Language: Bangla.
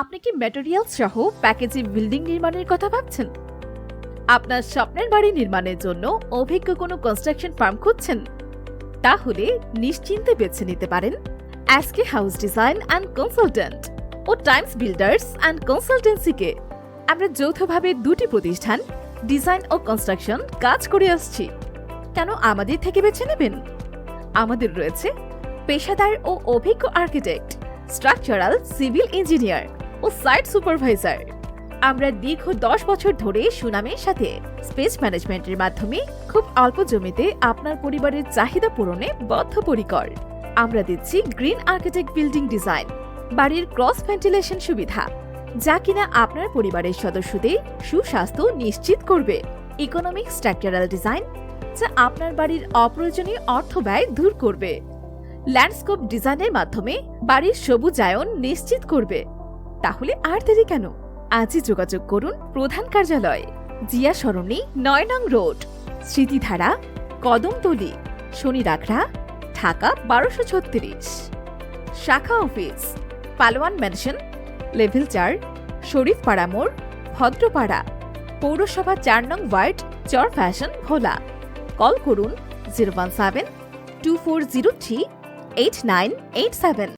আপনি কি ম্যাটেরিয়াল সহ প্যাকেজে বিল্ডিং নির্মাণের কথা ভাবছেন? আপনার স্বপ্নের বাড়ি নির্মাণের জন্য অভিজ্ঞ কোনো কনস্ট্রাকশন ফার্ম খুঁজছেন? তাহলে নিশ্চিন্তে বেছে নিতে পারেন অ্যাসকে হাউস ডিজাইন অ্যান্ড কনসালট্যান্ট ও টাইমস বিল্ডার্স অ্যান্ড কনসালটেন্সিকে আমরা যৌথভাবে দুটি প্রতিষ্ঠান ডিজাইন ও কনস্ট্রাকশন কাজ করে আসছি। কেন আমাদের থেকে বেছে নেবেন? আমাদের রয়েছে পেশাদার ও অভিজ্ঞ আর্কিটেক্ট স্ট্রাকচারাল সিভিল ইঞ্জিনিয়ার ও সাইট সুপারভাইজার। আমরা দীর্ঘ দশ বছর ধরে সুনামের সাথে স্পেস ম্যানেজমেন্টের মাধ্যমে খুব অল্প জমিতে আপনার পরিবারের চাহিদা পূরণে বদ্ধপরিকর। আমরা দিচ্ছি গ্রিন আর্কিটেক্ট বিল্ডিং ডিজাইন, বাড়ির ক্রস ভেন্টিলেশন সুবিধা, যা কিনা আপনার পরিবারের সদস্যদের সুস্বাস্থ্য নিশ্চিত করবে। ইকোনমিক স্ট্রাকচারাল ডিজাইন যা আপনার বাড়ির অপ্রয়োজনীয় অর্থ ব্যয় দূর করবে। ল্যান্ডস্কেপ ডিজাইনের মাধ্যমে বাড়ির সবুজায়ন নিশ্চিত করবে। তাহলে আর দেরি কেন? আজই যোগাযোগ করুন প্রধান কার্যালয়, জিয়া সরণি, নয় নং রোড, স্মৃতিধারা, কদমতলি, শনিরাখড়া, ঢাকা বারোশো ছত্রিশ। শাখা অফিস, পালোয়ান ম্যানশন, লেভেল চার শরীফ পাড়ামোর ভদ্রপাড়া, পৌরসভা চার নং ওয়ার্ড, চর ফ্যাশন, ভোলা। কল করুন zero one seven two four zero three eight nine eight seven.